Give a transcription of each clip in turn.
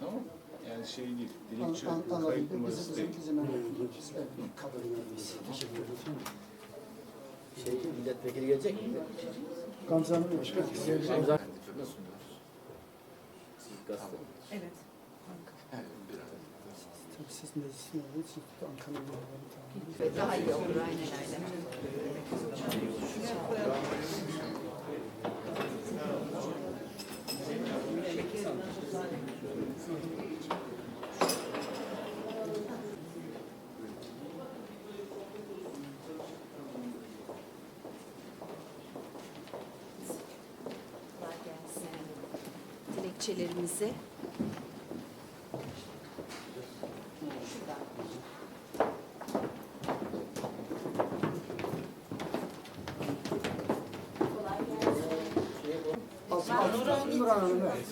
Tamam. Yani şey değil. Dilekçe an- kayıt numarası değil. Şey, milletvekili gelecek mi? Gamze Hanım. Siz gazete. Evet. Siz meclisin olduğu için Ankara'nın yolları Daha iyi olur aynen öyle. Dilekçelerimizi Nur Hanım. evet.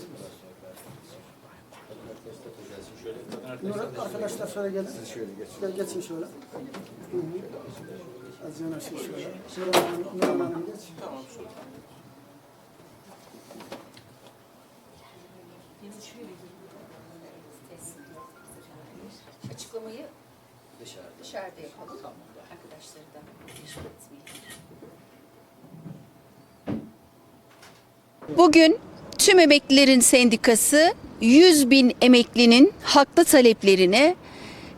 Nur arkadaşlar şöyle gelin. Şöyle geç. Geçin şöyle. Hı hı. Az yanaşın şöyle. Nur Hanım, Nur Hanım geç. açıklamayı Dışarıda. dışarıda yapalım. Arkadaşları da meşgul etmeyelim. Bugün tüm emeklilerin sendikası 100 bin emeklinin haklı taleplerini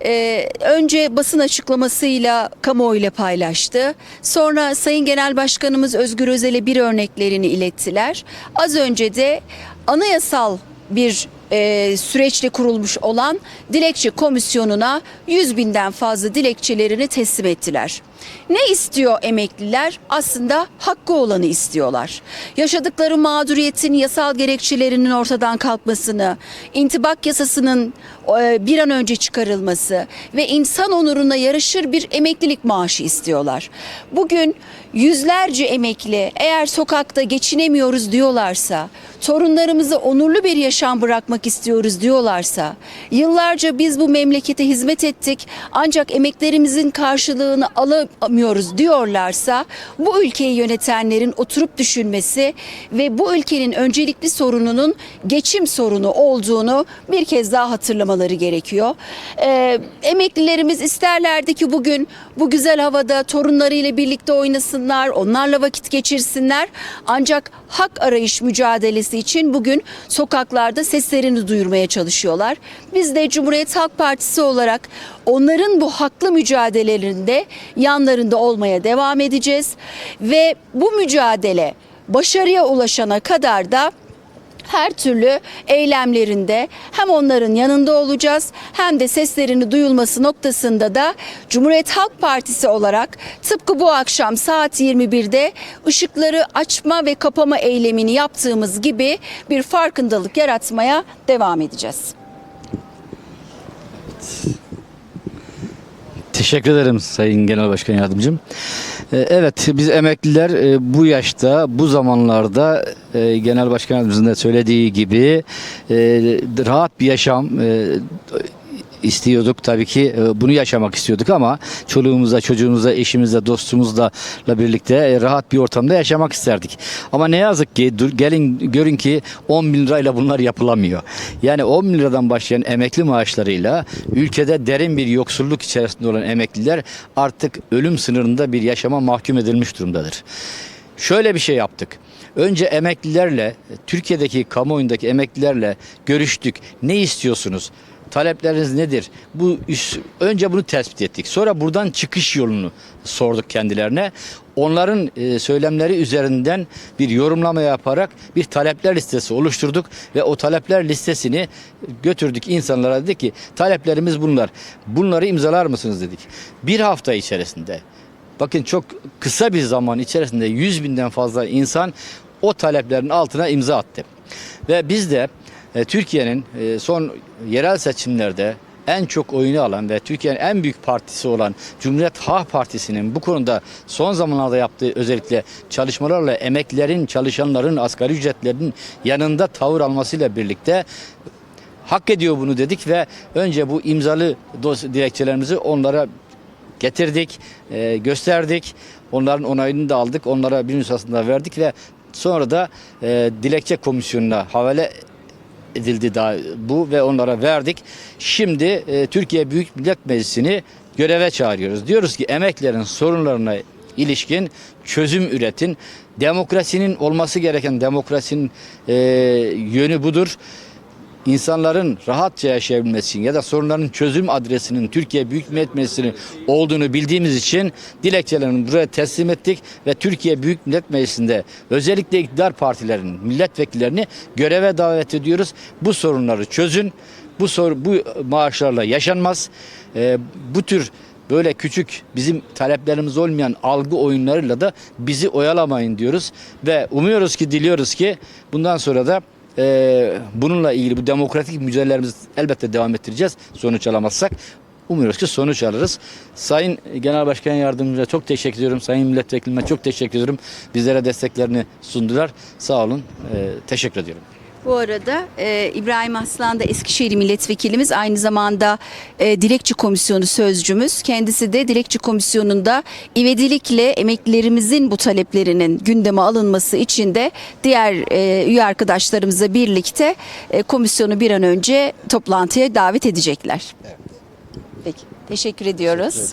e, önce basın açıklamasıyla kamuoyuyla paylaştı. Sonra Sayın Genel Başkanımız Özgür Özel'e bir örneklerini ilettiler. Az önce de anayasal bir e, süreçle kurulmuş olan dilekçe komisyonuna 100 binden fazla dilekçelerini teslim ettiler. Ne istiyor emekliler? Aslında hakkı olanı istiyorlar. Yaşadıkları mağduriyetin yasal gerekçelerinin ortadan kalkmasını, intibak yasasının e, bir an önce çıkarılması ve insan onuruna yarışır bir emeklilik maaşı istiyorlar. Bugün yüzlerce emekli eğer sokakta geçinemiyoruz diyorlarsa, torunlarımıza onurlu bir yaşam bırakmak istiyoruz diyorlarsa, yıllarca biz bu memlekete hizmet ettik ancak emeklerimizin karşılığını alamıyoruz diyorlarsa bu ülkeyi yönetenlerin oturup düşünmesi ve bu ülkenin öncelikli sorununun geçim sorunu olduğunu bir kez daha hatırlamaları gerekiyor. Ee, emeklilerimiz isterlerdi ki bugün bu güzel havada torunlarıyla birlikte oynasınlar, onlarla vakit geçirsinler. Ancak hak arayış mücadelesi için bugün sokaklarda seslerini duyurmaya çalışıyorlar. Biz de Cumhuriyet Halk Partisi olarak onların bu haklı mücadelelerinde yanlarında olmaya devam edeceğiz ve bu mücadele başarıya ulaşana kadar da her türlü eylemlerinde hem onların yanında olacağız hem de seslerini duyulması noktasında da Cumhuriyet Halk Partisi olarak tıpkı bu akşam saat 21'de ışıkları açma ve kapama eylemini yaptığımız gibi bir farkındalık yaratmaya devam edeceğiz. Teşekkür ederim Sayın Genel Başkan Yardımcım. Ee, Evet biz emekliler e, bu yaşta bu zamanlarda e, Genel Başkan Yardımcımızın da söylediği gibi e, rahat bir yaşam istiyorduk tabii ki e, bunu yaşamak istiyorduk ama çoluğumuzla çocuğumuzla eşimizle dostumuzla birlikte e, rahat bir ortamda yaşamak isterdik. Ama ne yazık ki gelin görün ki 10 bin lirayla bunlar yapılamıyor. Yani 10 bin liradan başlayan emekli maaşlarıyla ülkede derin bir yoksulluk içerisinde olan emekliler artık ölüm sınırında bir yaşama mahkum edilmiş durumdadır. Şöyle bir şey yaptık. Önce emeklilerle, Türkiye'deki kamuoyundaki emeklilerle görüştük. Ne istiyorsunuz? Talepleriniz nedir? Bu önce bunu tespit ettik. Sonra buradan çıkış yolunu sorduk kendilerine. Onların e, söylemleri üzerinden bir yorumlama yaparak bir talepler listesi oluşturduk ve o talepler listesini götürdük insanlara dedik ki taleplerimiz bunlar. Bunları imzalar mısınız dedik. Bir hafta içerisinde Bakın çok kısa bir zaman içerisinde 100 binden fazla insan o taleplerin altına imza attı. Ve biz de Türkiye'nin e, son yerel seçimlerde en çok oyunu alan ve Türkiye'nin en büyük partisi olan Cumhuriyet Halk Partisi'nin bu konuda son zamanlarda yaptığı özellikle çalışmalarla emeklilerin, çalışanların, asgari ücretlerin yanında tavır almasıyla birlikte hak ediyor bunu dedik ve önce bu imzalı dilekçelerimizi onlara getirdik, e, gösterdik. Onların onayını da aldık. Onlara bir nüshasını verdik ve sonra da e, dilekçe komisyonuna havale edildi daha bu ve onlara verdik. Şimdi e, Türkiye Büyük Millet Meclisi'ni göreve çağırıyoruz. Diyoruz ki emeklerin sorunlarına ilişkin çözüm üretin. Demokrasinin olması gereken demokrasinin e, yönü budur insanların rahatça yaşayabilmesi için ya da sorunların çözüm adresinin Türkiye Büyük Millet Meclisi'nin olduğunu bildiğimiz için dilekçelerini buraya teslim ettik ve Türkiye Büyük Millet Meclisi'nde özellikle iktidar partilerinin milletvekillerini göreve davet ediyoruz. Bu sorunları çözün. Bu soru bu maaşlarla yaşanmaz. Ee, bu tür böyle küçük bizim taleplerimiz olmayan algı oyunlarıyla da bizi oyalamayın diyoruz ve umuyoruz ki diliyoruz ki bundan sonra da ee, bununla ilgili bu demokratik mücadelelerimizi elbette devam ettireceğiz sonuç alamazsak. Umuyoruz ki sonuç alırız. Sayın Genel Başkan Yardımcıya çok teşekkür ediyorum. Sayın Milletvekilime çok teşekkür ediyorum. Bizlere desteklerini sundular. Sağ olun. Ee, teşekkür ediyorum. Bu arada e, İbrahim Aslan da Eskişehir milletvekilimiz aynı zamanda e, dilekçe komisyonu sözcümüz. Kendisi de dilekçe komisyonunda ivedilikle emeklilerimizin bu taleplerinin gündeme alınması için de diğer e, üye arkadaşlarımızla birlikte e, komisyonu bir an önce toplantıya davet edecekler. Peki teşekkür ediyoruz.